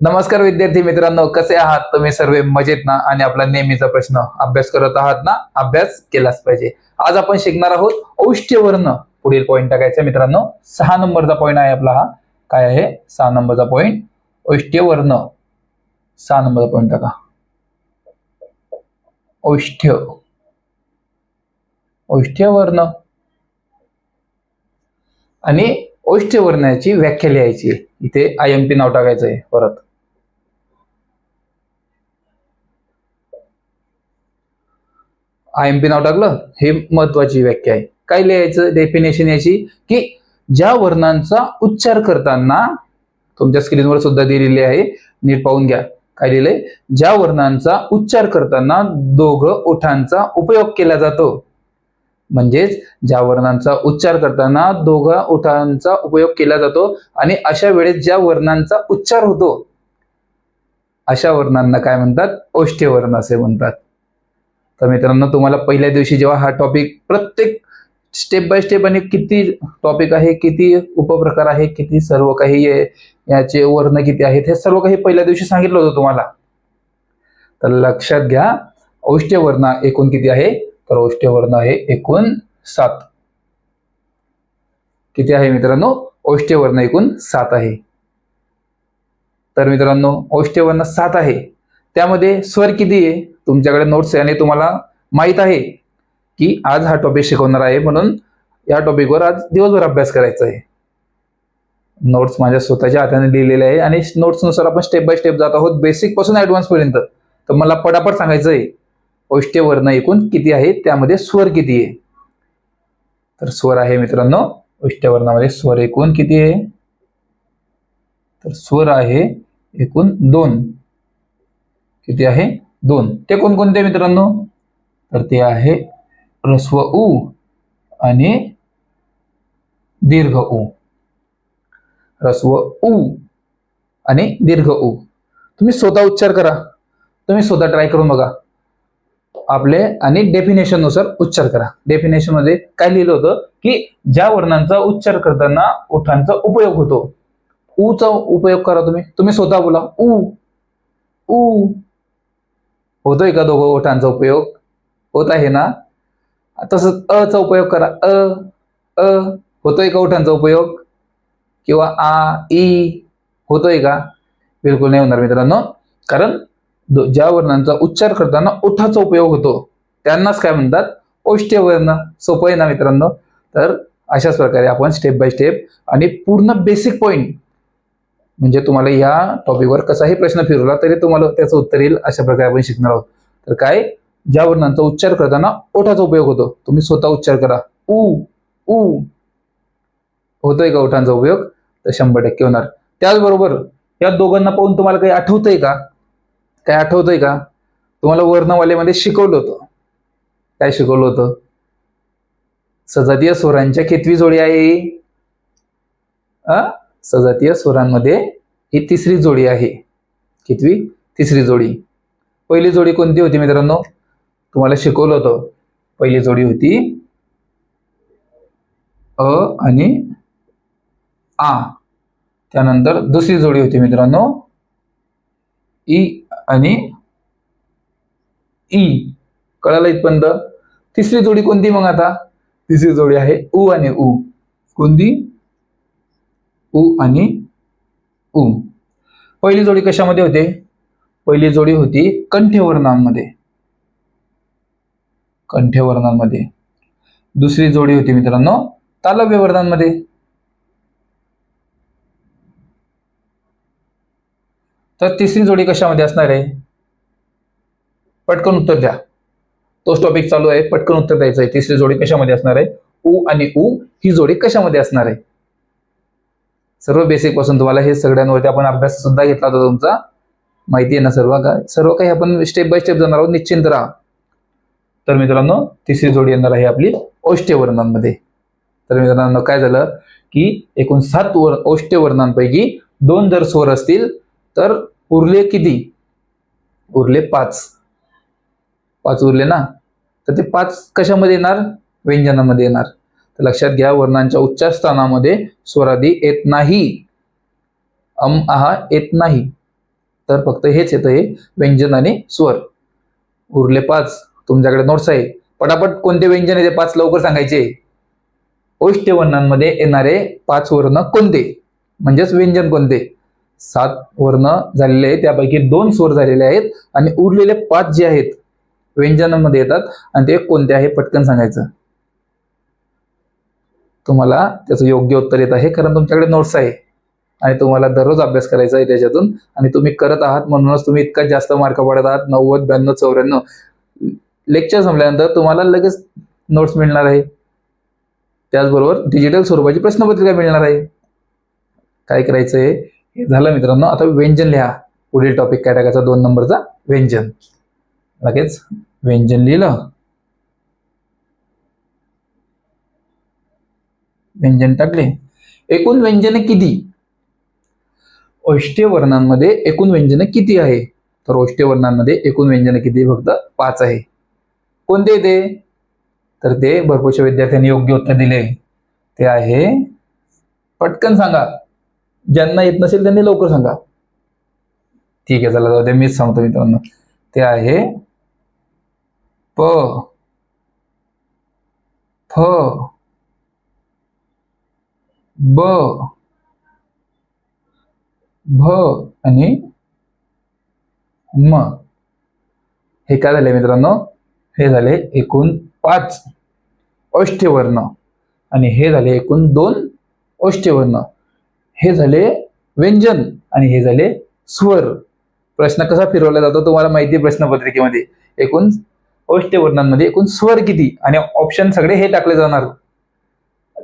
नमस्कार विद्यार्थी मित्रांनो कसे आहात? तुम्ही सर्व मजेत ना? आणि आपला नेहमीचा प्रश्न अभ्यास करत आहात ना? अभ्यास केलाच पाहिजे. आज आपण शिकणार आहोत औष्ठ्यवर्ण पुढील पॉईंट टाकायचा मित्रांनो. सहा नंबरचा पॉईंट आहे आपला हा. काय आहे? सहा नंबरचा पॉईंट औष्ठ्यवर्ण सहा नंबरचा पॉईंट टाका. औष्ठ्य. औष्ठ्यवर्ण आणि औष्ठ्यवर्णाची व्याख्या लिहायची. इथे आय एम पी नाव टाकायचं आहे परत. आय एम पी नाव टाकलं हे महत्वाची व्याख्या आहे. काय लिहायचं डेफिनेशन याची की ज्या वर्णांचा उच्चार करताना तुमच्या स्क्रीनवर सुद्धा दिलेली आहे नीट पाहून घ्या. काय लिहिलंय? ज्या वर्णांचा उच्चार करताना दोघं ओठांचा उपयोग केला जातो. म्हणजेच ज्या वर्णांचा उच्चार करताना दोघा ओठांचा उपयोग केला जातो आणि अशा वेळेस ज्या वर्णांचा उच्चार होतो अशा वर्णांना काय म्हणतात? औष्ठ्यवर्ण असे म्हणतात. तर मित्रांनो तुम्हाला पहिल्या दिवशी जेव्हा हा टॉपिक प्रत्येक स्टेप बाय स्टेप आणि किती टॉपिक आहे किती उपप्रकार आहे किती सर्व काही याचे वर्ण किती आहेत हे सर्व काही पहिल्या दिवशी सांगितलं होतं तुम्हाला. तर लक्षात घ्या औष्ठ्यवर्ण एकूण किती आहे? तर औष्ठ्यवर्ण आहे एकूण सात. किती आहे मित्रांनो? औष्ठ्यवर्ण एकूण सात आहे. तर मित्रांनो औष्ठ्यवर्ण सात आहे. त्यामध्ये स्वर किती आहे? तुमच्याकडे नोट्स आहे आणि तुम्हाला माहीत आहे की आज हा टॉपिक शिकवणार आहे. म्हणून या टॉपिकवर आज दिवसभर अभ्यास करायचा आहे. नोट्स माझ्या स्वतःच्या हाताने लिहिलेले आहे आणि नोट्सनुसार आपण स्टेप बाय स्टेप जात आहोत. बेसिकपासून ऍडव्हान्स पर्यंत. तर मला पटापट सांगायचं आहे. ओष्टेवर्ण एकूण किती आहे? त्यामध्ये स्वर किती आहे? तर स्वर आहे मित्रांनो औष्ठ्यवर्णामध्ये स्वर एकूण किती आहे? तर स्वर आहे एकूण दोन. किती आहे? दोन. ते कोणकोणते मित्रांनो? तर ते आहे ह्रस्व उ आणि दीर्घ उ. ह्रस्व उ आणि दीर्घ उ. तुम्ही स्वतः उच्चार करा. तुम्ही स्वतः ट्राय करून बघा. आपले आणि डेफिनेशननुसार उच्चार करा. डेफिनेशनमध्ये काय लिहिलं होतं? की ज्या वर्णांचा उच्चार करताना ओठांचा उपयोग होतो. ऊचा उपयोग करा तुम्ही. तुम्ही स्वतः बोला. ऊ ऊ होतोय का दोघं ओठांचा उपयोग? होत आहे ना? तसंच अ चा उपयोग करा. अ अ होतोय का ओठांचा उपयोग? किंवा आ ई होतोय का? बिलकुल नाही होणार मित्रांनो. कारण ज्या वर्णांचा उच्चार करताना ओठाचा उपयोग होतो त्यांनाच काय म्हणतात? औष्ठ्यवर्ण सोपं आहे ना मित्रांनो? तर अशाच प्रकारे आपण स्टेप बाय स्टेप आणि पूर्ण बेसिक पॉईंट म्हणजे तुम्हाला या टॉपिकवर कसाही प्रश्न फिरवला तरी तुम्हाला त्याचं उत्तर येईल अशा प्रकारे आपण शिकणार आहोत. तर काय? ज्या वर्णांचा उच्चार करताना ओठाचा उपयोग होतो. तुम्ही स्वतः उच्चार करा. ऊ उ. होतोय का ओठांचा उपयोग? तर शंभर टक्के होणार. त्याचबरोबर या दोघांना पाहून तुम्हाला काही आठवतंय का? काय आठवतंय का? तुम्हाला वर्णवालेमध्ये शिकवलं होतं. काय शिकवलं होतं? सजातीय स्वरांच्या कितवी जोडी आहे. सजातीय स्वरांमध्ये ही तिसरी जोडी आहे. कितवी? तिसरी जोडी. पहिली जोडी कोणती होती मित्रांनो? तुम्हाला शिकवलं होतं. पहिली जोडी होती अ आणि आ. त्यानंतर दुसरी जोडी होती मित्रांनो. ई आणि ई. कळालं इथपर्यंत. तिसरी जोडी कोणती मग आता? तिसरी जोडी आहे उ आणि उ. कोणती? उ आणि उ. पहिली जोडी कशामध्ये होते? पहिली जोडी होती कंठ्यवर्णांमध्ये कंठ्यवर्णांमध्ये दुसरी जोडी होती मित्रांनो तालव्य वर्णांमध्ये तर तिसरी जोडी कशामध्ये असणार आहे? पटकन उत्तर द्या. तोच टॉपिक चालू आहे पटकन उत्तर द्यायचं आहे. तिसरी जोडी कशामध्ये असणार आहे? उ आणि उ ही जोडी कशामध्ये असणार आहे? सर्व बेसिकपासून तुम्हाला हे सगळ्यांवरती आपण अभ्यास सुद्धा घेतला होता तुमचा. माहिती आहे ना सर्व काय सर्व काही आपण स्टेप बाय स्टेप जाणार आहोत. निश्चिंत राहा. तर मित्रांनो तिसरी जोडी येणार आहे आपली औष्ठ्य वर्णांमध्ये तर मित्रांनो काय झालं की एकूण सात वर औष्ठ्य वर्णांपैकी दोन जर स्वर असतील तर उरले किती? उरले पाच. पाच उरले ना? तर ते पाच कशामध्ये येणार? व्यंजनामध्ये येणार. तर लक्षात घ्या वर्णांच्या उच्चार स्थानामध्ये स्वरादी येत नाही. अम आहा येत नाही. तर फक्त हेच येतं हे व्यंजन आणि स्वर. उरले पाच तुमच्याकडे नोट्स आहे. पटापट कोणते व्यंजन आहे ते पाच लवकर सांगायचे? ओष्ठ वर्णांमध्ये येणारे पाच वर्ण कोणते? म्हणजेच व्यंजन कोणते? सात वर्ण झालेले आहेत त्यापैकी दोन स्वर झालेले आहेत आणि उरलेले पाच जे आहेत व्यंजनामध्ये येतात आणि ते कोणते आहे पटकन सांगायचं. तुम्हाला त्याचं योग्य उत्तर येत आहे कारण तुमच्याकडे नोट्स आहे. आणि तुम्हाला दररोज अभ्यास करायचा आहे त्याच्यातून. आणि तुम्ही करत आहात म्हणूनच तुम्ही इतका जास्त मार्क पडत आहात नव्वद ब्याण्णव चौऱ्याण्णव. लेक्चर संपल्यानंतर तुम्हाला लगेच नोट्स मिळणार आहे. त्याचबरोबर डिजिटल स्वरूपाची प्रश्नपत्रिका मिळणार आहे. काय करायचं आहे हे झालं मित्रांनो. आता व्यंजन लिहा. पुढील टॉपिक काय टाकायचा दोन नंबरचा व्यंजन. लगेच व्यंजन लिहिलं. व्यंजन टाकले. एकूण व्यंजने किती? ओष्ठ्य वर्णांमध्ये एकूण व्यंजन किती आहे? तर ओष्ठ्य वर्णांमध्ये एकूण व्यंजन किती? फक्त पाच आहे. कोणते ते? तर ते भरपूरशा विद्यार्थ्यांनी योग्य उत्तर दिले. ते आहे पटकन सांगा. ज्यांना येत नसेल त्यांनी लवकर सांगा. ठीक आहे चला जाऊ दे मीच सांगतो मित्रांनो. ते आहे प फ ब. भ आणि म. हे काय झाले मित्रांनो? हे झाले एकूण पाच अष्टवर्ण आणि हे झाले एकूण दोन अष्टवर्ण हे झाले व्यंजन आणि हे झाले स्वर. प्रश्न कसा फिरवला जातो? तुम्हाला माहिती आहे प्रश्नपत्रिकेमध्ये. एकूण अष्टवर्णांमध्ये एकूण स्वर किती? आणि ऑप्शन सगळे हे टाकले जाणार.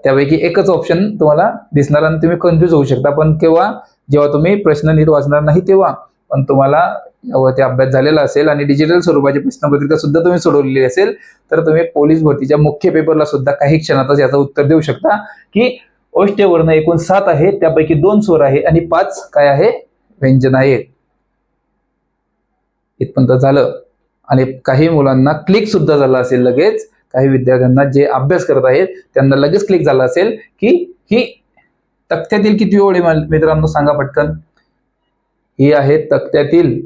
त्यापैकी एकच ऑप्शन तुम्हाला दिसणार आणि तुम्ही कन्फ्युज होऊ शकता. पण केव्हा जेव्हा तुम्ही प्रश्न नीट वाचणार नाही तेव्हा पण तुम्हाला ते अभ्यास झालेला असेल आणि डिजिटल स्वरूपाची प्रश्नपत्रिका सुद्धा तुम्ही सोडवलेली असेल तर तुम्ही पोलीस भरतीच्या मुख्य पेपरला सुद्धा काही क्षणातच याचं उत्तर देऊ शकता की ओष्ठ्यवर्ण एकूण सात आहे त्यापैकी दोन स्वर आहे आणि पाच काय आहे? व्यंजन आहे. इथपर्यंत झालं. आणि काही मुलांना क्लिक सुद्धा झालं असेल लगेच. काही विद्यार्थ्यांना जे अभ्यास करत आहेत त्यांना लगेच क्लिक झालं असेल की ही तक्त्यातील किती ओळ मित्रांनो सांगा पटकन. ही आहे तक्त्यातील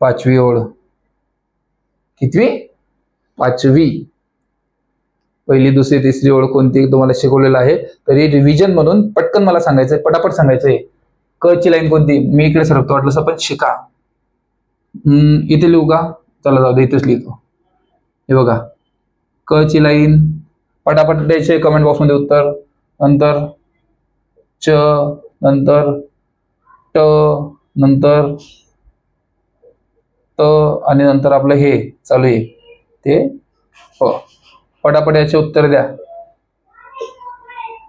पाचवी ओळ. कितवी? पाचवी. पहिली दुसरी तिसरी ओळ कोणती तुम्हाला शिकवलेलं आहे? तरी रिव्हिजन म्हणून पटकन मला सांगायचंय पटापट सांगायचंय. क ची लाईन कोणती? मी इकडे सरकतो वाटलं पण शिका. हम्म, इथे लिहू का? चला जाऊ दे इथेच लिहितो. हे बघा. क ची लाईन. पटापट द्यायचे कमेंट बॉक्समध्ये उत्तर. नंतर च नंतर ट नंतर त आणि नंतर आपलं हे चालू आहे. ते प. पटापट याचे उत्तर द्या.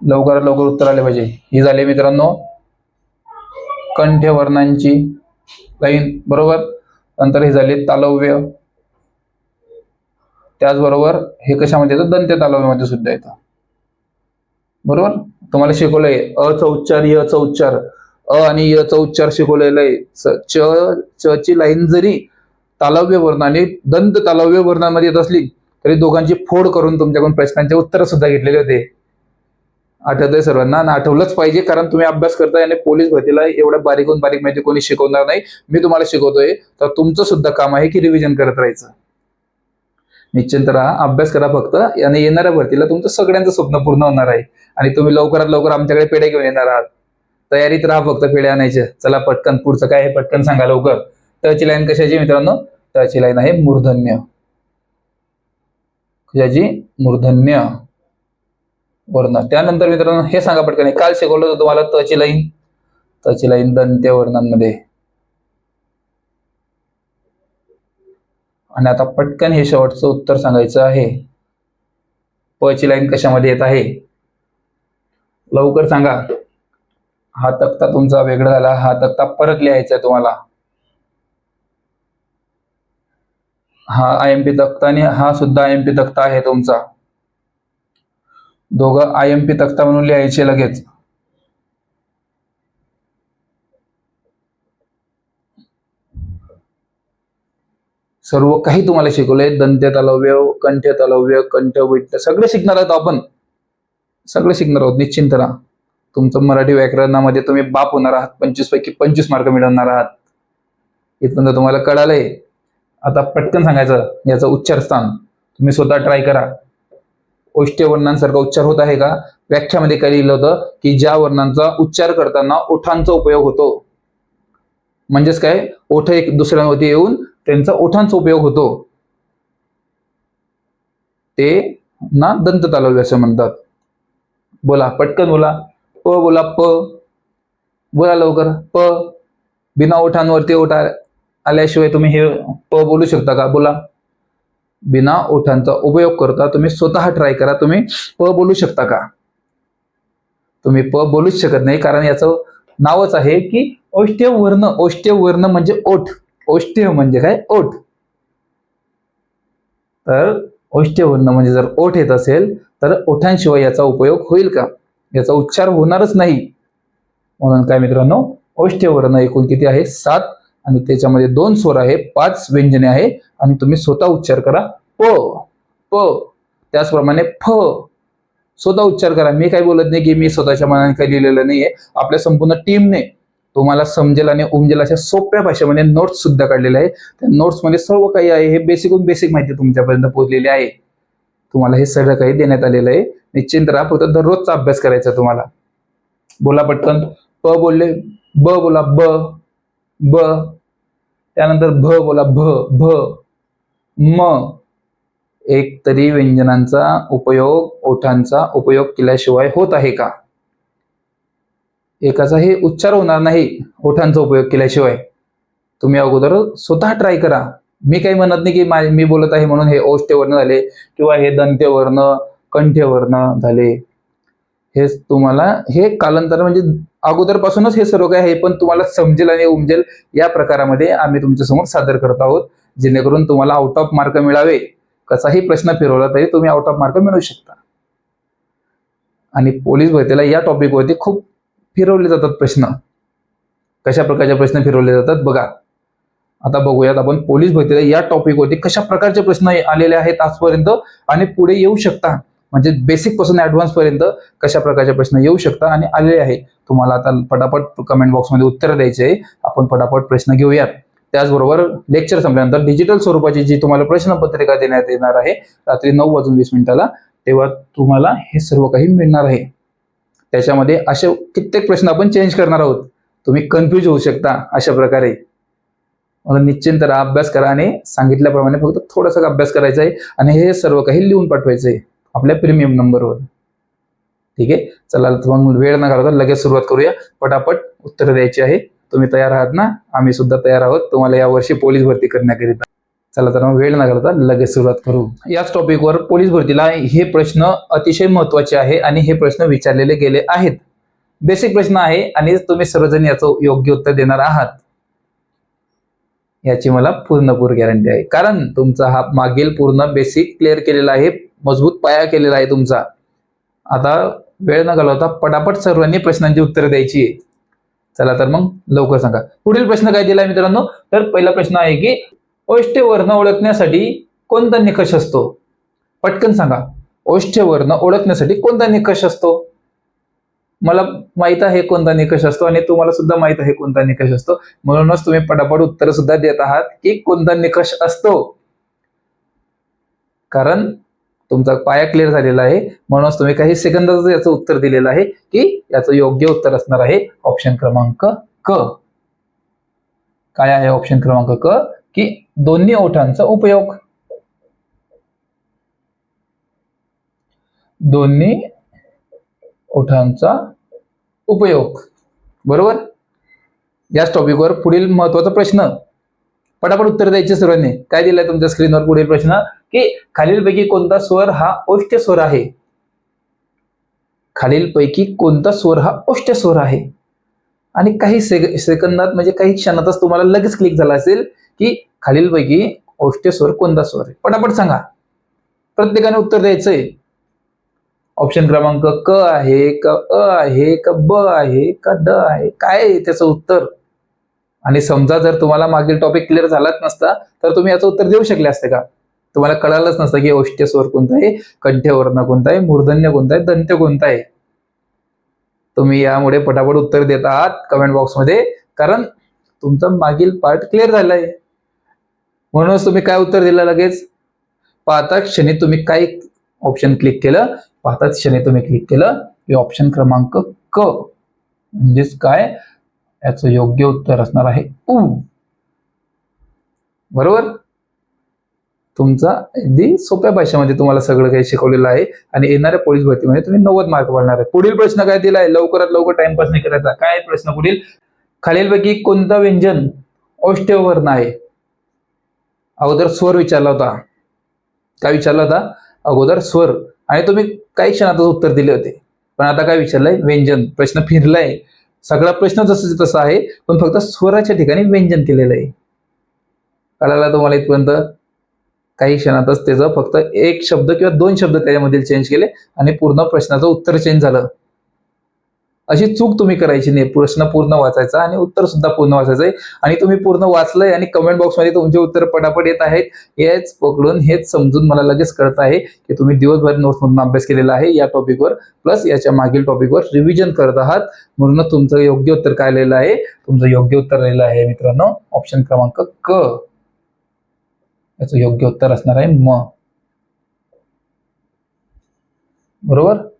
लवकरात लवकर उत्तर आले पाहिजे. ही झाली मित्रांनो. कंठ्य वर्णांची लाईन. बरोबर? नंतर हे झाले तालव्य. त्याचबरोबर हे कशामध्ये येतं? दंत्य तालव्यामध्ये सुद्धा येतं. बरोबर? तुम्हाला शिकवलंय अ चा उच्चार य चा उच्चार. अ आणि य चा उच्चार शिकवलेला आहे च- ची लाईन जरी तालव्य वर्ण आणि दंत तालव्य वर्णामध्ये येत असली तरी दोघांची फोड करून तुमच्याकडून प्रश्नांचे उत्तर सुद्धा घेतलेले होते. आठवतंय सर्वांना? आठवलंच पाहिजे कारण तुम्ही अभ्यास करताय आणि पोलीस भरतीला एवढं बारीकून बारीक माहिती कोणी शिकवणार नाही. मी तुम्हाला शिकवतोय तर तुमचं सुद्धा काम आहे की रिव्हिजन करत राहायचं. निश्चिंत राहा अभ्यास करा फक्त. आणि येणाऱ्या भरतीला तुमचं सगळ्यांचं स्वप्न पूर्ण होणार आहे. आणि तुम्ही लवकरात लवकर आमच्याकडे पेढे घेऊन येणार आहात. तयारीत राहा फक्त पेढे आणायचे. चला पटकन पुढचं काय पटकन सांगा लवकर. तळची लाईन कशाची मित्रांनो? तळची लाईन आहे मूर्धन्य. कशाची? मूर्धन्य. वर्ण. त्यानंतर मित्रांनो हे सांगा पटकन. काल शिकवलं होतं तुम्हाला तची लाईन. तची लाईन दंत्य वर्णांमध्ये. आणि आता पटकन हे शेवटचं उत्तर सांगायचं आहे. प ची लाईन कशामध्ये येत आहे? लवकर सांगा. हा तक्ता तुमचा वेगळा झाला. हा तक्ता परत लिहायचा आहे तुम्हाला. हा आय एम पी तक्ता आणि हा सुद्धा आय एम पी तक्ता आहे तुमचा. दोघं आय एम पी तक्ता म्हणून लिहायचे लगेच. सर्व काही तुम्हाला शिकवलंय. दंत्य तलव्य कंठ तलव्य कंठ विट्ट सगळे शिकणार आहोत आपण. सगळे शिकणार आहोत निश्चिंत राहा. तुमचं मराठी व्याकरणामध्ये तुम्ही बाप होणार आहात. पंचवीस पैकी पंचवीस मार्क मिळवणार आहात. इथपर्यंत तुम्हाला कळालंय. आता पटकन सांगायचं याचं उच्चार स्थान. तुम्ही स्वतः ट्राय करा. ओष्ठ्य वर्णांसारखा उच्चार होत आहे का? व्याख्यामध्ये काय लिहिलं होतं की ज्या वर्णांचा उच्चार करताना ओठांचा उपयोग होतो. म्हणजेच काय? ओठ एक दुसऱ्यांवरती येऊन त्यांचा ओठांचा उपयोग होतो. ते ना दंत तालव्य असं म्हणतात. बोला पटकन बोला. प बोला प. बोला लवकर. प. बिना ओठांवरती ओठ आल्याशिवाय तुम्ही हे प बोलू शकता का? बोला. बिना ओठांचा उपयोग करता तुम्ही स्वतः ट्राय करा. तुम्ही प बोलू शकता का? तुम्ही प बोलूच शकत नाही. कारण याचं नावच आहे की औष्ट्य वर्ण औष्ठ्य वर्ण म्हणजे ओठ. ओष्टीय म्हणजे काय? ओठ. तर ओष्टीय वर्ण म्हणजे जर ओठ येत असेल तर ओठांशिवाय याचा उपयोग होईल का? याचा उच्चार होणारच नाही. म्हणून काय मित्रांनो औष्ठ्य वर्ण एकूण किती आहे? सात. आणि त्याच्यामध्ये दोन स्वर आहे पाच व्यंजने आहे आणि तुम्ही स्वतः उच्चार करा प. प. त्याचप्रमाणे फ. स्वतः उच्चार करा. मी काही बोलत नाही की मी स्वतःच्या मनाने काही लिहिलेलं नाहीये. आपल्या संपूर्ण टीमने तुम्हाला समजेल आणि उमजेल अशा सोप्या भाषेमध्ये नोट्स सुद्धा काढलेले आहे त्या नोट्समध्ये सर्व काही आहे. हे बेसिकून बेसिक माहिती तुमच्यापर्यंत पोहोचलेली आहे. तुम्हाला हे सगळं काही देण्यात आलेलं आहे. निश्चिंत राहा. फक्त दररोजचा अभ्यास करायचा तुम्हाला. बोला पटकन. प बोलले ब बोला ब ब. त्यानंतर भ बोला भ भ. म. एक तरी व्यंजनांचा उपयोग ओठांचा उपयोग केल्याशिवाय होत आहे का? एकाचा हे उच्चार होणार नाही ओठांचा उपयोग केल्याशिवाय. तुम्ही अगोदर स्वतः ट्राय करा. मी काही म्हणत नाही की मा- मी बोलत आहे म्हणून हे औष्ठ्यवर्ण झाले किंवा हे दंत्यवर्ण कंठ्यवर्ण झाले. हे तुम्हाला हे कालांतर म्हणजे अगोदरपासूनच हे सर्व काही आहे पण तुम्हाला समजेल आणि उमजेल या प्रकारामध्ये आम्ही तुमच्यासमोर सादर करत आहोत जेणेकरून तुम्हाला आउट ऑफ मार्क मिळावे. कसाही प्रश्न फिरवला तरी तुम्ही आउट ऑफ मार्क मिळवू शकता. आणि पोलीस भरतीला या टॉपिकवरती खूप फिरवले जातात प्रश्न. कशा प्रकारचे प्रश्न फिरवले जातात? बघा. आता बघूयात आपण पोलीस भरतीला या टॉपिकवरती कशा प्रकारचे प्रश्न आलेले आहेत आजपर्यंत आणि पुढे येऊ शकता. म्हणजे बेसिकपासून ऍडव्हान्स पर्यंत कशा प्रकारचे प्रश्न येऊ शकता आणि आलेले आहे. तुम्हाला आता पटापट कमेंट बॉक्समध्ये उत्तर द्यायचे आहे. आपण पटापट प्रश्न घेऊयात. त्याचबरोबर लेक्चर संपल्यानंतर डिजिटल स्वरूपाची जी तुम्हाला प्रश्नपत्रिका देण्यात येणार आहे रात्री नऊ वाजून वीस मिनिटाला तेव्हा तुम्हाला हे सर्व काही मिळणार आहे. त्याच्यामध्ये असे कित्येक प्रश्न आपण चेंज करणार आहोत. तुम्ही कन्फ्यूज होऊ शकता अशा प्रकारे. म्हणून निश्चिंत राहा अभ्यास करा आणि सांगितल्याप्रमाणे फक्त थोडासा अभ्यास करायचा आहे आणि हे सर्व काही लिहून पाठवायचं आहे आपल्या प्रीमियम नंबरवर ठीक आहे? चला मग वेळ न घालवता लगेच सुरुवात करूया. पटापट उत्तर द्यायची आहे. तुम्ही तयार आहात ना? आम्ही सुद्धा तयार आहोत. तुम्हाला यावर्षी पोलीस भरती करण्याकरिता. चला तर मग वेळ न घालवता लगेच सुरुवात करू. याच टॉपिकवर पोलीस भरतीला हे प्रश्न अतिशय महत्त्वाचे आहे आणि हे प्रश्न विचारलेले गेले आहेत. बेसिक प्रश्न आहे आणि तुम्ही सर्वजण याचं योग्य उत्तर देणार आहात. याची मला पूर्णपूर गॅरंटी आहे. कारण तुमचा हा मागील पूर्ण बेसिक क्लिअर केलेला आहे मजबूत पाया केलेला आहे तुमचा. आता वेळ न घालवता पटापट सर्वांनी प्रश्नांची उत्तरं द्यायची आहे. चला तर मग लवकर सांगा. पुढील प्रश्न काय दिलाय मित्रांनो? तर पहिला प्रश्न आहे की ओष्ठ्य वर्ण ओळखण्यासाठी कोणता निकष असतो? पटकन सांगा. औष्ठ्य वर्ण ओळखण्यासाठी कोणता निकष असतो? मला माहीत आहे कोणता निकष असतो आणि तुम्हाला सुद्धा माहीत आहे कोणता निकष असतो. म्हणूनच तुम्ही पटापट उत्तर सुद्धा देत आहात की कोणता निकष असतो. कारण तुमचा पाया क्लिअर झालेला आहे. म्हणूनच तुम्ही काही सेकंदाचं याचं उत्तर दिलेलं आहे की याचं योग्य उत्तर असणार आहे ऑप्शन क्रमांक क. काय आहे ऑप्शन क्रमांक क? की दोन्ही ओठांचा उपयोग. दोन्ही ओठांचा उपयोग. बरोबर? याच टॉपिकवर पुढील महत्त्वाचा प्रश्न. पटापट उत्तर द्यायचे सर्वांनी. काय दिलंय तुमच्या स्क्रीनवर पुढील प्रश्न? की खालीलपैकी कोणता स्वर हा औष्ट स्वर आहे? खालीलपैकी कोणता स्वर हा औष्ट स्वर आहे? आणि काही सेकंदात म्हणजे काही क्षणातच तुम्हाला लगेच क्लिक झाला असेल की खालीलपैकी औष्ठ्य स्वर कोणता स्वर आहे? पटापट सांगा. प्रत्येकाने उत्तर द्यायचंय. ऑप्शन क्रमांक क आहे क अ आहे का ब आहे का द आहे. काय त्याचं उत्तर? आणि समजा जर तुम्हाला मागील टॉपिक क्लिअर झालाच नसता तर तुम्ही याचं उत्तर देऊ शकले असते का? तुम्हाला कळालंच नसतं की औष्ठ्य स्वर कोणता आहे कंठ्यवर्ण कोणता आहे मूर्धन्य कोणता आहे दंत्य कोणता आहे. तुम्ही यामुळे पटापट उत्तर देत आहात कमेंट बॉक्समध्ये कारण तुमचा मागील पार्ट क्लिअर झाला आहे म्हणूनच तुम्ही काय उत्तर दिलं लगेच? पाहता क्षणी तुम्ही काय ऑप्शन क्लिक केलं? पाहता क्षणी तुम्ही क्लिक केलं हे ऑप्शन क्रमांक क. म्हणजेच काय? याचं योग्य उत्तर असणार आहे उ. बरोबर? तुमचा अगदी सोप्या भाषेमध्ये तुम्हाला सगळं काही शिकवलेलं आहे आणि येणाऱ्या पोलीस भरतीमध्ये तुम्ही नव्वद मार्क पडणार आहे. पुढील प्रश्न काय दिलाय? लवकरात लवकर टाइमपास नाही करायचा. काय प्रश्न पुढील? खालीलपैकी कोणतं व्यंजन औष्ठ्यवर्ण आहे? अगोदर स्वर विचारला होता. काय विचारला होता? अगोदर स्वर. आणि तुम्ही काही क्षणातच उत्तर दिले होते. पण आता काय विचारलंय? व्यंजन. प्रश्न फिरलाय. सगळा प्रश्न जसं तसा आहे पण फक्त स्वराच्या ठिकाणी व्यंजन केलेलं आहे. कळाला तुम्हाला इथपर्यंत? काही क्षणातच त्याचं फक्त एक शब्द किंवा दोन शब्द त्याच्यामधील चेंज केले आणि पूर्ण प्रश्नाचं उत्तर चेंज झालं. अशी चूक तुम्ही करायची नाही. प्रश्न पूर्ण वाचायचा आणि उत्तर सुद्धा पूर्ण वाचायचं आहे. आणि तुम्ही पूर्ण वाचलंय आणि कमेंट बॉक्समध्ये तुमचे उत्तर पटापट येत आहेत. हेच पकडून हेच समजून मला लगेच कळत आहे की तुम्ही दिवसभर नोट्समधून अभ्यास केलेला आहे. या टॉपिकवर प्लस याच्या मागील टॉपिकवर रिव्हिजन करत आहात. म्हणून तुमचं योग्य उत्तर काय लिहिलं आहे? तुमचं योग्य उत्तर लिहिलं आहे मित्रांनो. ऑप्शन क्रमांक क. याचं योग्य उत्तर असणार आहे म. बरोबर?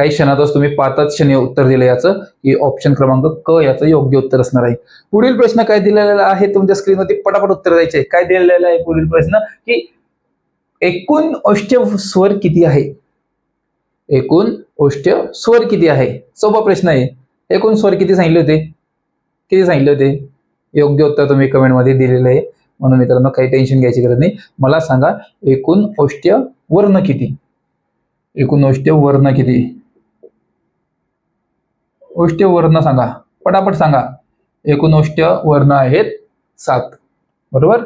काही क्षणातच तुम्ही पाचच क्षणी उत्तर दिलं याचं की ऑप्शन क्रमांक क याचं योग्य उत्तर असणार आहे. पुढील प्रश्न काय दिलेला आहे? तुमच्या स्क्रीनवरती पटापट उत्तर द्यायचे काय दिलेलं आहे पुढील प्रश्न? की एकूण औष्ठ्य स्वर किती आहे? एकूण औष्ठ्य स्वर किती आहे? सोपा प्रश्न आहे. एकूण स्वर किती सांगितले होते? किती सांगितले होते? योग्य उत्तर तुम्ही कमेंटमध्ये दिलेलं आहे. म्हणून मित्रांनो काही टेन्शन घ्यायची गरज नाही. मला सांगा एकूण औष्ठ्य वर्ण किती? एकूण औष्ठ्य वर्ण किती? औष्ठ्य वर्ण सांगा. पटापट सांगा. एकूण वर्ण आहेत सात. बरोबर?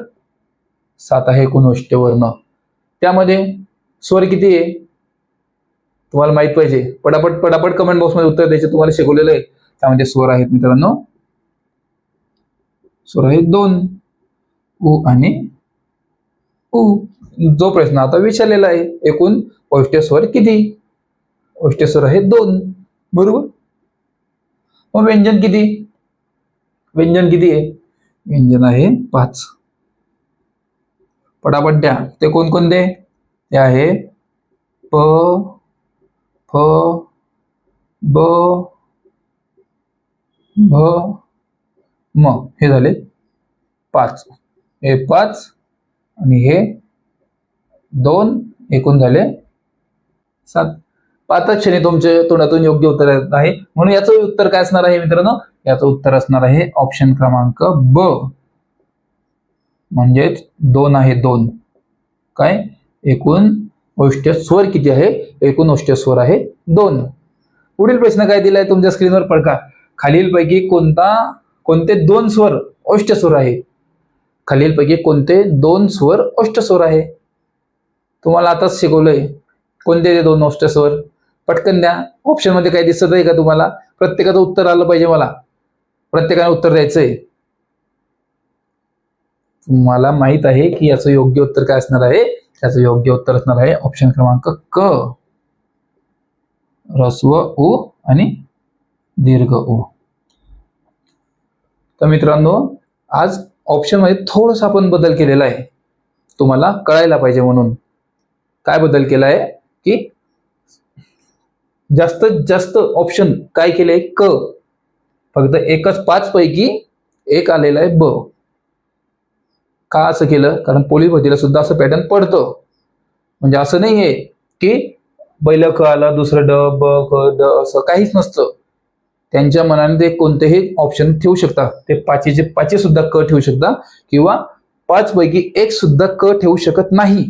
सात आहे एकूण वर्ण. त्यामध्ये स्वर किती आहे? तुम्हाला माहीत पाहिजे. पटापट पटापट कमेंट बॉक्समध्ये उत्तर द्यायचे तुम्हाला शिकवलेलं आहे. त्यामध्ये स्वर आहेत मित्रांनो. स्वर आहेत दोन. उ आणि उ. जो प्रश्न आता विचारलेला आहे एकूण औष्ठ्य स्वर किती? औष्ठ्य स्वर आहेत दोन. बरोबर? मग व्यंजन किती? व्यंजन किती आहे? व्यंजन आहे पाच. पटापट द्या. ते कोणकोणते? ते आहे प फ ब भ म. हे झाले पाच. हे पाच आणि हे दोन. एकूण झाले सात. पाचच क्षणी तुमच्या तोंडातून योग्य उत्तर येत आहे. म्हणून याचं उत्तर काय असणार आहे मित्रांनो? याचं उत्तर असणार आहे ऑप्शन क्रमांक ब. म्हणजेच दोन आहे दोन. काय? एकूण औष्ठ्य स्वर किती आहे? एकूण औष्ठ्य स्वर आहे दोन. पुढील प्रश्न काय दिलाय तुमच्या स्क्रीनवर पडका. खालीलपैकी कोणता कोणते दोन स्वर औष्ट स्वर आहे? खालीलपैकी कोणते दोन स्वर औष्ट स्वर आहे? तुम्हाला आताच शिकवलंय. कोणते ते दोन औष्ट स्वर? पटकन द्या. ऑप्शनमध्ये काही दिसत आहे का तुम्हाला? प्रत्येकाचं उत्तर आलं पाहिजे मला. प्रत्येकाने उत्तर द्यायचंय. तुम्हाला माहीत आहे की याचं योग्य उत्तर काय असणार आहे? त्याचं योग्य उत्तर असणार आहे ऑप्शन क्रमांक क. रस्व उ आणि दीर्घ उ. तर मित्रांनो आज ऑप्शनमध्ये थोडंसं आपण बदल केलेला आहे. तुम्हाला कळायला पाहिजे म्हणून. काय बदल केला आहे की जास्तीत जास्त ऑप्शन काय केले? क. फक्त एकच पाच पैकी एक आलेला आहे ब. का असं केलं? कारण पोलीस भरतीला सुद्धा असं पॅटर्न पडतं. म्हणजे असं नाही आहे की पहिलं क आलं दुसरं ड ब क ड असं काहीच नसतं. त्यांच्या मनाने ते कोणतेही ऑप्शन ठेवू शकता. ते पाचीचे पाचे सुद्धा क ठेवू शकता किंवा पाच पैकी एक सुद्धा क ठेवू शकत नाही.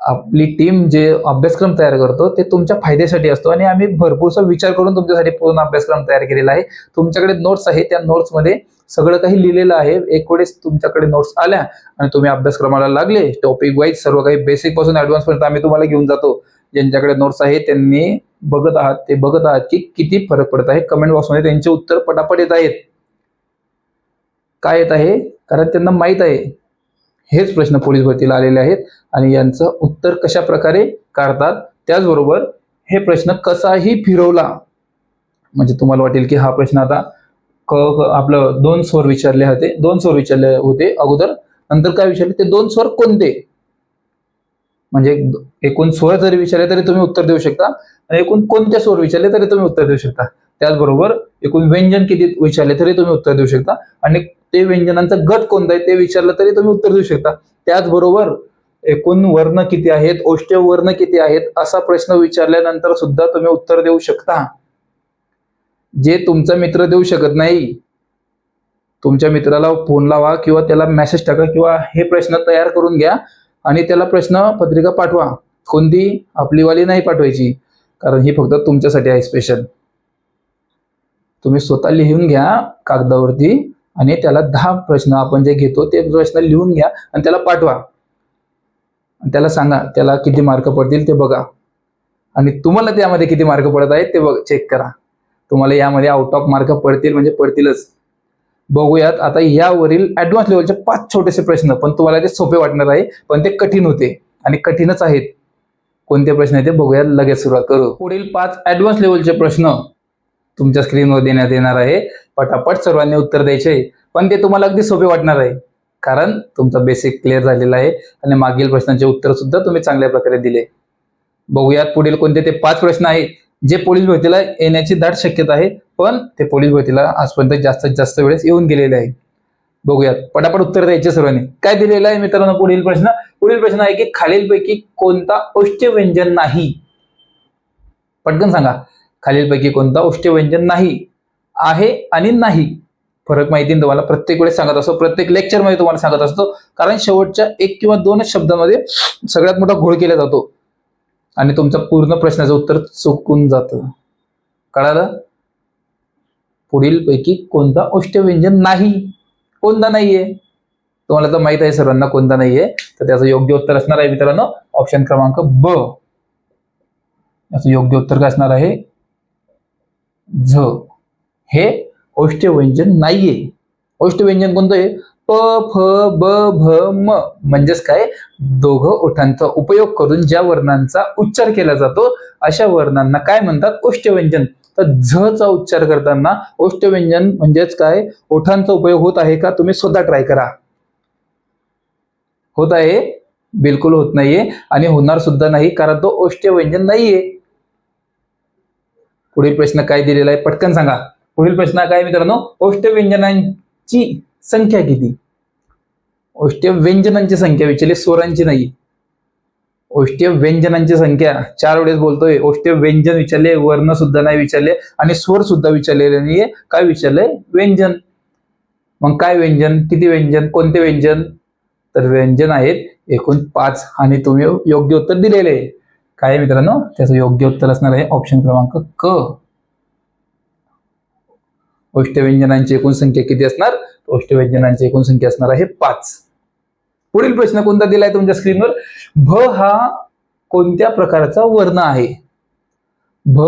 आपली टीम जे अभ्यासक्रम तयार करतो ते तुमच्या फायद्यासाठी असतो. आणि आम्ही भरपूरसा विचार करून तुमच्यासाठी पूर्ण अभ्यासक्रम तयार केलेला आहे. तुमच्याकडे नोट्स आहे त्या नोट्समध्ये सगळं काही लिहिलेलं आहे. एक वेळेस तुमच्याकडे नोट्स आल्या आणि तुम्ही अभ्यासक्रमाला लागले. टॉपिक वाईज सर्व काही बेसिकपासून ऍडव्हान्स पर्यंत आम्ही तुम्हाला घेऊन जातो. ज्यांच्याकडे नोट्स आहे त्यांनी बघत आहात ते बघत आहात की किती फरक पडत आहे. कमेंट बॉक्समध्ये त्यांचे उत्तर पटापट येत आहेत. काय येत आहे? कारण त्यांना माहीत आहे. हेच प्रश्न पोलीस भरतीला आलेले आहेत. आणि यांचं उत्तर कशा प्रकारे काढतात? त्याचबरोबर हे प्रश्न कसाही फिरवला म्हणजे तुम्हाला वाटेल की हा प्रश्न आता क आपलं दोन स्वर विचारले होते दोन स्वर विचारले होते अगोदर. नंतर काय विचारले? ते दोन स्वर कोणते? म्हणजे एकूण स्वर जरी विचारले तरी तुम्ही उत्तर देऊ शकता आणि एकूण कोणत्या स्वर विचारले तरी तुम्ही उत्तर देऊ शकता. त्याचबरोबर एकूण व्यंजन किती विचारले तरी तुम्ही उत्तर देऊ शकता आणि ते व्यंजनांचा गट कोणता आहे ते विचारलं तरी तुम्ही उत्तर देऊ शकता. त्याचबरोबर एकूण वर्ण किती आहेत ओष्ठ्य वर्ण किती आहेत असा प्रश्न विचारल्यानंतर सुद्धा तुम्ही उत्तर देऊ शकता. जे तुमचा मित्र देऊ शकत नाही तुमच्या मित्राला फोन लावा किंवा त्याला मेसेज टाका किंवा हे प्रश्न तयार करून घ्या आणि त्याला प्रश्न पत्रिका पाठवा. कोणती? आपलीवाली नाही पाठवायची कारण ही फक्त तुमच्यासाठी आहे स्पेशल तुम्ही स्वतः लिहून घ्या कागदावरती आणि त्याला दहा प्रश्न आपण जे घेतो ते प्रश्न लिहून घ्या आणि त्याला पाठवा. त्याला सांगा त्याला किती मार्क पडतील ते बघा. आणि तुम्हाला त्यामध्ये किती मार्क पडत आहेत ते बघ चेक करा. तुम्हाला यामध्ये आउट ऑफ मार्क पडतील म्हणजे पडतीलच. बघूयात आता यावरील ऍडव्हान्स लेवलचे पाच छोटेसे प्रश्न पण तुम्हाला ते सोपे वाटणार आहे पण ते कठीण होते आणि कठीणच आहेत. कोणते प्रश्न आहेत ते बघूयात लगेच सुरुवात करू. पुढील पाच ऍडव्हान्स लेवलचे प्रश्न तुमच्या स्क्रीनवर देण्यात येणार आहे. पटापट सर्वांनी उत्तर द्यायचे पण ते तुम्हाला अगदी सोपे वाटणार आहे. कारण तुमचा बेसिक क्लिअर झालेला आहे. आणि मागील प्रश्नांचे उत्तर सुद्धा तुम्ही चांगल्या प्रकारे दिले. बघूयात पुढील कोणते ते पाच प्रश्न आहेत. जे पोलीस भरतीला येण्याची दाट शक्यता आहे पण ते पोलीस भरतीला आजपर्यंत जास्तीत जास्त वेळेस येऊन गेलेले आहे बघूयात. पटापट उत्तर द्यायचे सर्वांनी. काय दिलेलं आहे मित्रांनो पुढील प्रश्न? पुढील प्रश्न आहे की खालीलपैकी कोणता औष्ठ्य व्यंजन नाही? पटकन सांगा. खालीलपैकी कोणता औष्ठ्य व्यंजन नाही? आहे आणि नाही. फरक माहिती तुम्हाला. प्रत्येक वेळेस सांगत असतो प्रत्येक लेक्चरमध्ये तुम्हाला सांगत असतो. कारण शेवटच्या एक किंवा दोनच शब्दामध्ये सगळ्यात मोठा घोळ केला जातो. आणि तुमचा पूर्ण प्रश्नाचं उत्तर चुकून जातं. कळालं? पुढील पैकी कोणता औष्ठ्य व्यंजन नाही? कोणता नाहीये? तुम्हाला तर माहीत आहे सर्वांना कोणता नाहीये. तर त्याचं योग्य उत्तर असणार आहे मित्रांनो. ऑप्शन क्रमांक ब. याचं योग्य उत्तर काय असणार आहे? झ. हे औष्ठ्य व्यंजन नाहीये. औष्ठ्य व्यंजन कोणतं आहे? प फ ब भ म म्हणजेच काय? दोघं ओठांचा उपयोग करून ज्या वर्णांचा उच्चार केला जातो अशा वर्णांना काय म्हणतात? औष्ठ्य व्यंजन तर झ चा उच्चार करताना औष्ठ्य व्यंजन म्हणजेच काय? ओठांचा उपयोग होत आहे का? तुम्ही स्वतः ट्राय करा. होत आहे? बिलकुल होत नाहीये आणि होणार सुद्धा नाही कारण तो औष्ठ्य व्यंजन नाहीये. पुढील प्रश्न काय दिलेला आहे? पटकन सांगा. पुढील प्रश्न काय मित्रांनो? ओष्ठ व्यंजनांची संख्या किती? औष्ठ्य व्यंजनांची संख्या विचारली स्वरांची नाही. औष्ठ्य व्यंजनांची संख्या चार वेळेस बोलतोय. औष्ठ्य व्यंजन विचारले वर्ण सुद्धा नाही विचारले आणि स्वर सुद्धा विचारलेले नाहीये काय विचारलंय? व्यंजन. मग काय व्यंजन? किती व्यंजन? कोणते व्यंजन? तर व्यंजन आहेत एकूण पाच आणि तुम्ही योग्य उत्तर दिलेले. आहे काय मित्रांनो? त्याचं योग्य उत्तर असणार आहे ऑप्शन क्रमांक क. ओष्टव्यंजनांची एकूण संख्या किती असणार? ओष्टव्यंजनांची एकूण संख्या असणार आहे पाच. पुढील प्रश्न कोणता दिलाय तुमच्या स्क्रीनवर? भ हा कोणत्या प्रकारचा वर्ण आहे? भ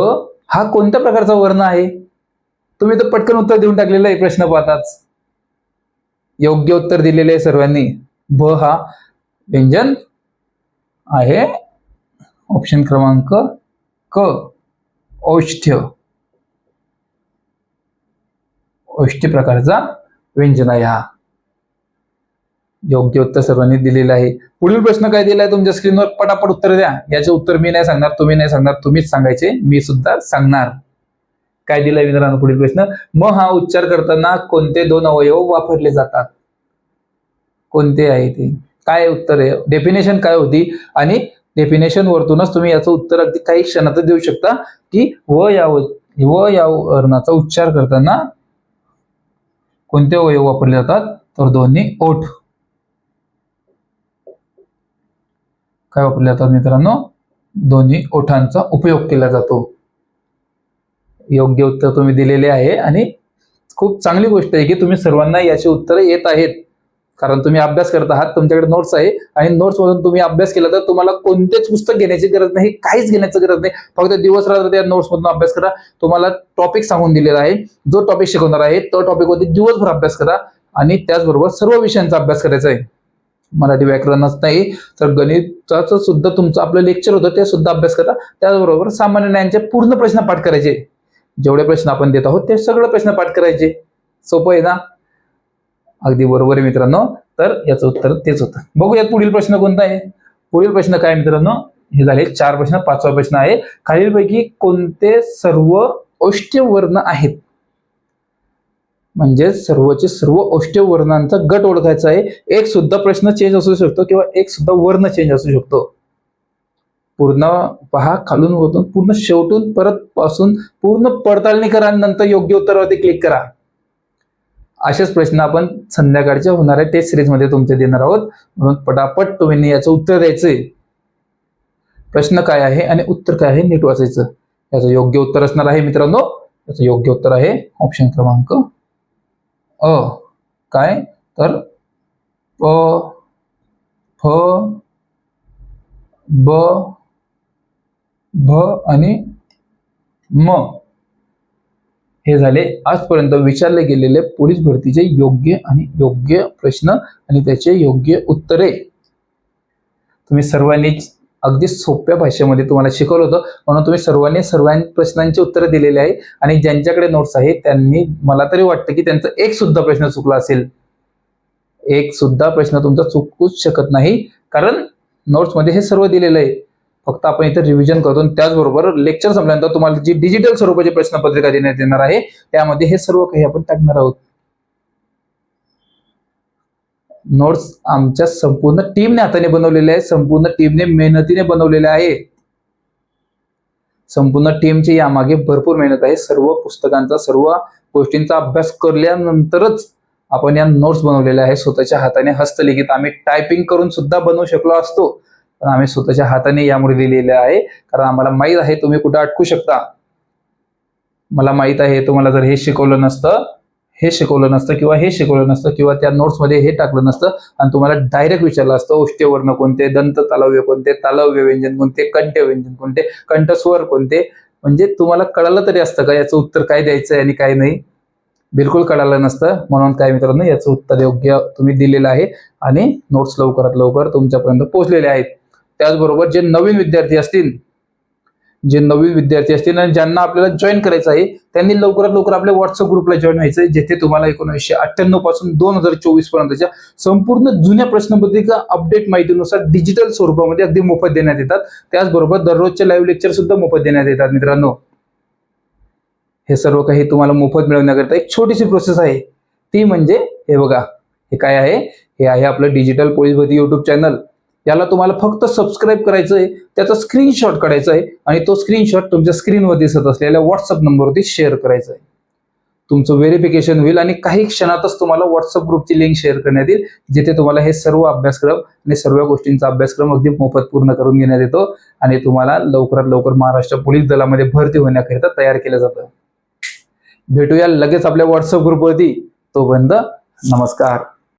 हा कोणत्या प्रकारचा वर्ण आहे? तुम्ही तर पटकन उत्तर देऊन टाकलेलं आहे प्रश्न पाहताच. योग्य उत्तर दिलेले आहे सर्वांनी. भ हा व्यंजन आहे. ऑप्शन क्रमांक क. औष्ठ्य. औष्ठ्य प्रकारचा व्यंजन आहे हा योग्य उत्तर सर्वांनी दिलेलं आहे. पुढील प्रश्न काय दिलाय तुमच्या स्क्रीनवर पटापट उत्तर द्या. याचे उत्तर मी नाही सांगणार तुम्ही नाही सांगणार तुम्हीच सांगायचे मी सुद्धा सांगणार. काय दिलाय मित्रांनो पुढील प्रश्न? म हा उच्चार करताना कोणते दोन अवयव वापरले जातात? कोणते आहे ते? काय उत्तर आहे? डेफिनेशन काय होती? आणि डेफिनेशन वरतूनच तुम्ही याचं उत्तर अगदी काही क्षणात देऊ शकता की व या व या वर्णाचा उच्चार करताना कोणते अवयव वापरले जातात? तर दोन्ही ओठ. काय वापरले जातात मित्रांनो? दोन्ही ओठांचा उपयोग केला जातो. योग्य उत्तर तुम्ही दिलेले आहे आणि खूप चांगली गोष्ट आहे की तुम्ही सर्वांना याची उत्तरं येत आहेत. कारण तुम्ही अभ्यास करत आहात तुमच्याकडे नोट्स आहे आणि नोट्स मधून तुम्ही अभ्यास केला तर तुम्हाला कोणतेच पुस्तक घेण्याची गरज नाही काहीच घेण्याची गरज नाही. फक्त दिवस रात्र त्या नोट्स मधून अभ्यास करा. तुम्हाला टॉपिक सांगून दिलेला आहे. जो टॉपिक शिकवणार आहे तो टॉपिकवरती दिवसभर अभ्यास करा आणि त्याचबरोबर सर्व विषयांचा अभ्यास करायचा आहे. मराठी व्याकरणच नाही तर गणिताचं सुद्धा तुमचं आपलं लेक्चर होतं ते सुद्धा अभ्यास करा. त्याचबरोबर सामान्य ज्ञानचे पूर्ण प्रश्न पाठ करायचे. जेवढे प्रश्न आपण देत आहोत ते सगळे प्रश्न पाठ करायचे. सोपं आहे ना? अगदी बरोबर आहे मित्रांनो. तर याचं उत्तर तेच होतं. बघूयात पुढील प्रश्न कोणता आहे? पुढील प्रश्न काय मित्रांनो? हे झाले चार प्रश्न पाचवा प्रश्न आहे. खालीलपैकी कोणते सर्व औष्ठ्य वर्ण आहेत? म्हणजे सर्वचे सर्व औष्ट्य वर्णांचा गट ओळखायचा आहे. एक सुद्धा प्रश्न चेंज असू शकतो किंवा एक सुद्धा वर्ण चेंज असू शकतो. पूर्ण पहा खालून वरतून पूर्ण शेवटून परत पासून पूर्ण पडताळणी करा आणि नंतर योग्य उत्तरावरती क्लिक करा. असेच प्रश्न आपण संध्याकाळच्या होणाऱ्या टेस्ट सिरीजमध्ये तुमचे देणार आहोत. म्हणून पटापट तुम्ही याचं उत्तर द्यायचंय. प्रश्न काय आहे आणि उत्तर काय आहे नीट वाचायचं. याचं योग्य उत्तर असणार आहे मित्रांनो. याचं योग्य उत्तर आहे ऑप्शन क्रमांक अ. काय? तर प फ ब भ आणि म. हे झाले. आजपर्यंत विचारले गेलेले पोलीस भरतीचे योग्य आणि योग्य प्रश्न आणि त्याचे योग्य उत्तरे. तुम्ही सर्वांनी अगदी सोप्या भाषेमध्ये तुम्हाला शिकवलं होतं. म्हणून तुम्ही सर्वांनी सर्वां प्रश्नांची उत्तरं दिलेली आहे आणि ज्यांच्याकडे नोट्स आहे त्यांनी मला तरी वाटतं की त्यांचा एक सुद्धा प्रश्न चुकला असेल. एक सुद्धा प्रश्न तुमचा चुकूच शकत नाही. कारण नोट्समध्ये हे सर्व दिलेलं आहे. फक्त आपण इथे रिव्हिजन करतो त्याचबरोबर लेक्चर संपल्यानंतर तुम्हाला जी डिजिटल स्वरूपाची प्रश्नपत्रिका देण्यात येणार आहे त्यामध्ये हे सर्व काही आपण टाकणार आहोत. नोट्स आमच्या संपूर्ण टीमने हाताने बनवलेले आहे संपूर्ण टीमने मेहनतीने बनवलेले आहे. संपूर्ण टीमची यामागे भरपूर मेहनत आहे. सर्व पुस्तकांचा सर्व गोष्टींचा अभ्यास केल्यानंतरच आपण या नोट्स बनवलेल्या आहे स्वतःच्या हाताने हस्तलिखित आम्ही टायपिंग करून सुद्धा बनवू शकलो असतो. पण आम्ही स्वतःच्या हाताने यामुळे लिहिलेलं आहे. कारण आम्हाला माहीत आहे तुम्ही कुठे अटकू शकता. मला माहीत आहे तुम्हाला जर हे शिकवलं नसतं हे शिकवलं नसतं किंवा हे शिकवलं नसतं किंवा त्या नोट्समध्ये हे टाकलं नसतं आणि तुम्हाला डायरेक्ट विचारलं असतं उष्ट्यवर्ण कोणते दंत तालव्य कोणते तालव्य व्यंजन कोणते कंठ व्यंजन कोणते कंठस्वर कोणते म्हणजे तुम्हाला कळालं तरी असतं का याचं उत्तर काय द्यायचं आहे आणि काय नाही. बिलकुल कळालं नसतं. म्हणून काय मित्रांनो याचं उत्तर योग्य तुम्ही दिलेलं आहे आणि नोट्स लवकरात लवकर तुमच्यापर्यंत पोहोचलेले आहेत. त्याचबरोबर जे नवीन विद्यार्थी असतील जे नवीन विद्यार्थी असतील आणि ज्यांना आपल्याला जॉईन करायचं आहे त्यांनी लवकरात लवकर आपल्या व्हॉट्सअप ग्रुपला जॉईन व्हायचं आहे जिथे तुम्हाला एकोणीसशे अठ्ठ्याण्णवपासून दोन हजार चोवीस पर्यंतच्या संपूर्ण जुन्या प्रश्नपत्रिका अपडेट माहितीनुसार डिजिटल स्वरूपामध्ये अगदी मोफत देण्यात येतात. त्याचबरोबर दररोजचे लाईव्ह लेक्चर सुद्धा मोफत देण्यात येतात मित्रांनो. हे सर्व काही तुम्हाला मोफत मिळवण्याकरिता एक छोटीशी प्रोसेस आहे. ती म्हणजे हे बघा हे काय आहे? हे आहे आपलं डिजिटल पोलीस भरती युट्यूब चॅनल याला तुम्हाला फक्त सबस्क्राईब करायचं आहे त्याचा स्क्रीनशॉट काढायचा आहे आणि तो स्क्रीनशॉट तुमच्या स्क्रीनवर दिसत असलेल्या व्हॉट्सअप नंबरवरती शेअर करायचा आहे तुमचं व्हेरिफिकेशन होईल आणि काही क्षणातच तुम्हाला व्हॉट्सअप ग्रुपची लिंक शेअर करण्यात येईल जिथे तुम्हाला हे सर्व अभ्यासक्रम आणि सर्व गोष्टींचा अभ्यासक्रम अगदी मोफत पूर्ण करून घेण्यात येतो आणि तुम्हाला लवकरात लवकर महाराष्ट्र पोलीस दलामध्ये भरती होण्याकरिता तयार केलं जातं. भेटूया लगेच आपल्या व्हॉट्सअप ग्रुपवरती बंद नमस्कार.